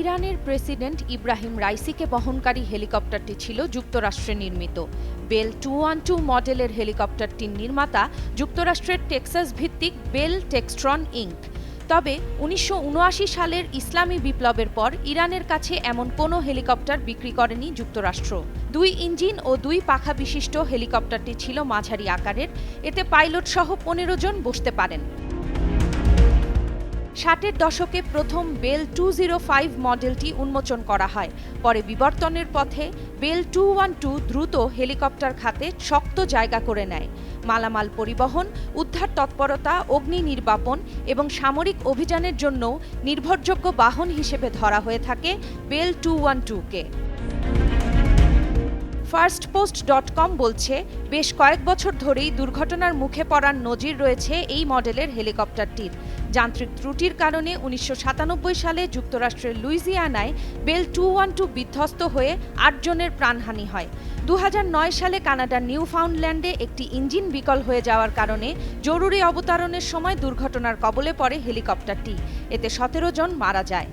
ইরানের প্রেসিডেন্ট ইব্রাহিম রাইসিকে বহনকারী হেলিকপ্টারটি ছিল যুক্তরাষ্ট্রে নির্মিত। বেল টু ওয়ান টু মডেলের হেলিকপ্টারটির নির্মাতা যুক্তরাষ্ট্রের টেক্সাস ভিত্তিক বেল টেক্সট্রন ইঙ্ক। তবে উনিশশো উনআশি সালের ইসলামী বিপ্লবের পর ইরানের কাছে এমন কোনো হেলিকপ্টার বিক্রি করেনি যুক্তরাষ্ট্র। দুই ইঞ্জিন ও দুই পাখা বিশিষ্ট হেলিকপ্টারটি ছিল মাঝারি আকারের। এতে পাইলট সহ পনেরো জন বসতে পারেন। ষাটের দশকে প্রথম বেল টু জিরো ফাইভ মডেলটি উন্মোচন করা হয়। পরে বিবর্তনের পথে বেল টু ওয়ান টু দ্রুত হেলিকপ্টার খাতে শক্ত জায়গা করে নেয়। মালামাল পরিবহন, উদ্ধার তৎপরতা, অগ্নি নির্বাপন এবং সামরিক অভিযানের জন্য নির্ভরযোগ্য বাহন হিসেবে ধরা হয়ে থাকে বেল টু ওয়ান টুকে ফার্স্ট পোস্ট ডট কম বলছে, বেশ কয়েক বছর ধরেই দুর্ঘটনার মুখে পড়ার নজির রয়েছে এই মডেলের হেলিকপ্টারটির। যান্ত্রিক ত্রুটির কারণে উনিশশো সাতানব্বই সালে যুক্তরাষ্ট্রের লুইজিয়ানায় বেল টু ওয়ান টু বিধ্বস্ত হয়ে আটজনের প্রাণহানি হয়। দু হাজার নয় সালে কানাডার নিউ ফাউন্ডল্যান্ডে একটি ইঞ্জিন বিকল হয়ে যাওয়ার কারণে জরুরি অবতরণের সময় দুর্ঘটনার কবলে পড়ে হেলিকপ্টারটি। এতে সতেরো জন মারা যায়।